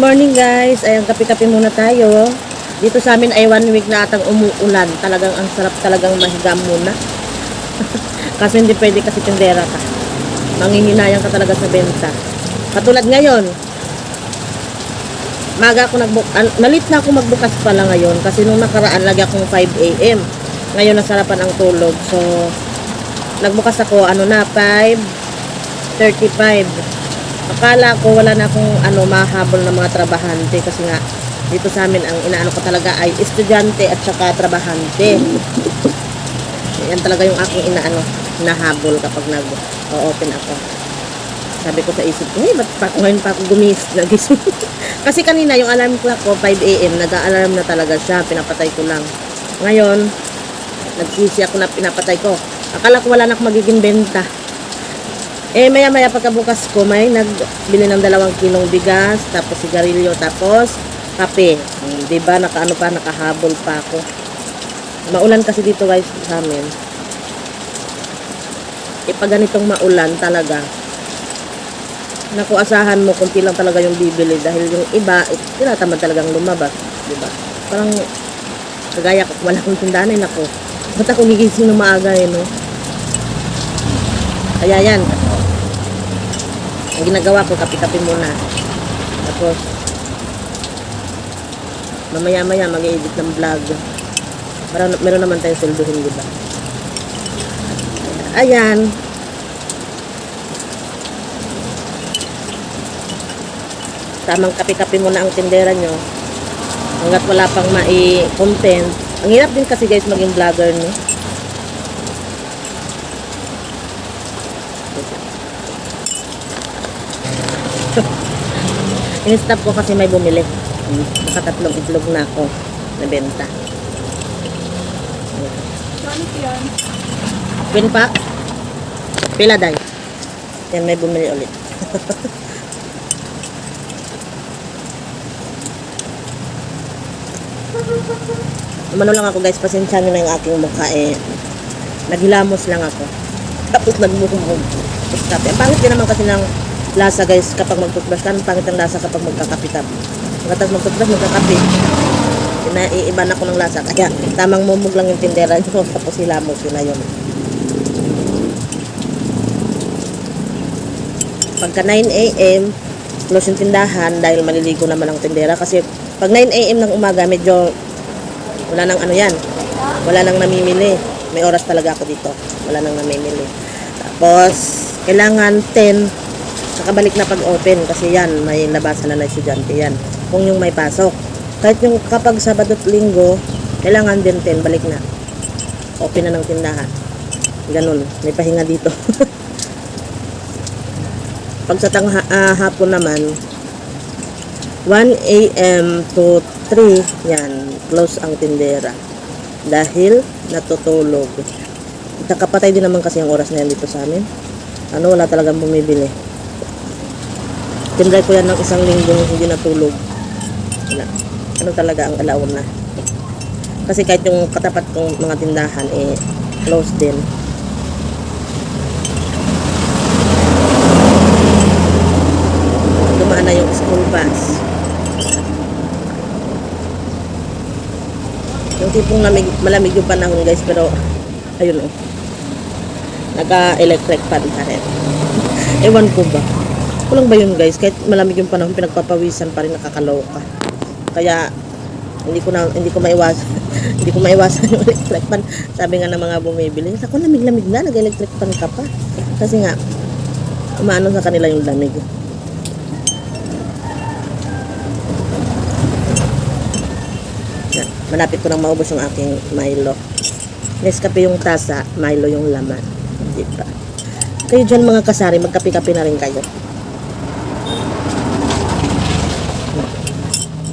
morning guys. Ayan, kape-kape muna tayo. Dito sa amin ay one week na atang umuulan. Talagang ang sarap talagang mahiga muna. kasi hindi pwede kasi tindera ka. Manghihinayang ka talaga sa benta. Katulad ngayon, maga ako nagbuk an- nalit na ako magbukas pala ngayon kasi nung nakaraan lagi akong 5 a.m. Ngayon nasarapan ang tulog. So, nagbukas ako ano na 5.35 akala ko wala na akong ano mahabol ng mga trabahante kasi nga dito sa amin ang inaano ko talaga ay estudyante at saka trabahante. Yan talaga yung aking inaano nahabol kapag nag-open ako. Sabi ko sa isip ko eh ba't pa, ngayon pa ako gumis nagising kasi kanina yung alarm ko ako 5 a.m. nag-alarm na talaga siya pinapatay ko lang. Ngayon nagsisi ako na pinapatay ko. Akala ko wala na akong magiging benta eh, maya-maya pagkabukas ko, may nagbili ng dalawang kilong bigas, tapos sigarilyo, tapos kape. Hmm, di ba nakaano pa, nakahabol pa ako. Maulan kasi dito guys sa amin. Eh, pag ganitong maulan talaga, naku, asahan mo, kunti lang talaga yung bibili dahil yung iba, eh, tinatamad talagang lumabas. Di ba? Parang, kagaya ko, wala akong tindahan, eh, naku. Ba't ako gigising ng maaga, eh, no? Kaya yan, ang ginagawa ko, kapi-kapi muna. Tapos, mamaya-maya mag-edit ng vlog. Para meron naman tayong sweldohin, di ba? Ayan. Tamang kapi-kapi muna ang tindera nyo. Hanggat wala pang mai-content. Ang hirap din kasi guys maging vlogger, no? In-stop ko kasi may bumili. Hmm, Nakatatlong itlog na ako na benta. Sonic yan. Queen pack. Pila day. Yan may bumili ulit. Umano lang ako guys, pasensya nyo na yung aking mukha eh. Naghilamos lang ako. Tapos nagbuhumog. Stop. Ang pangit din naman kasi ng lasa guys kapag mag-toothbrush ka. Ang pangit ng lasa kapag magkakape-kape. Pagkatapos mag-toothbrush, magkakape. Naiiba na ko ng lasa. Kaya tamang mumug lang yung tindera nyo. Tapos hilamos yun na yun. Pagka 9 a.m., close yung tindahan dahil maliligo naman ang tindera. Kasi pag 9 a.m. ng umaga, medyo wala nang ano yan. Wala nang namimili. May oras talaga ako dito. Wala nang namimili. Tapos, kailangan 10 nakabalik na pag-open kasi yan, may labasan na na estudyante yan. Kung yung may pasok. Kahit yung kapag Sabado at Linggo, kailangan din 10, balik na. Open na ng tindahan. Ganun, may pahinga dito. Pag sa tang ah, hapon naman, 1 a.m. to 3, yan, close ang tindera. Dahil natutulog. Nakapatay din naman kasi ang oras na yan dito sa amin. Ano, wala talagang bumibili. Tinry ko yan ng isang linggo hindi natulog. Wala. Ano talaga ang alaon na. Kasi kahit yung katapat kong mga tindahan, eh, close din. Dumaan na yung school bus. Yung tipong lamig, malamig yung panahon guys, pero ayun oh. Naka-electric fan pa rin. Ewan ko ba. Kulang ba yun guys? Kahit malamig yung panahon, pinagpapawisan pa rin nakakaloka. Kaya hindi ko na hindi ko maiwasan hindi ko maiwasan yung electric fan. Sabi nga ng mga bumibili, ako lamig-lamig na, nag-electric fan ka pa. Kasi nga umaano sa kanila yung lamig. Yan. Malapit ko nang maubos yung aking Milo. Nescafe yung tasa, Milo yung laman. Di ba? Kayo dyan mga kasari, magkape-kape na rin kayo.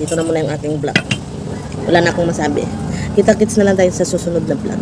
Dito na muna yung aking vlog. Wala na akong masabi. Kita-kits na lang tayo sa susunod na vlog.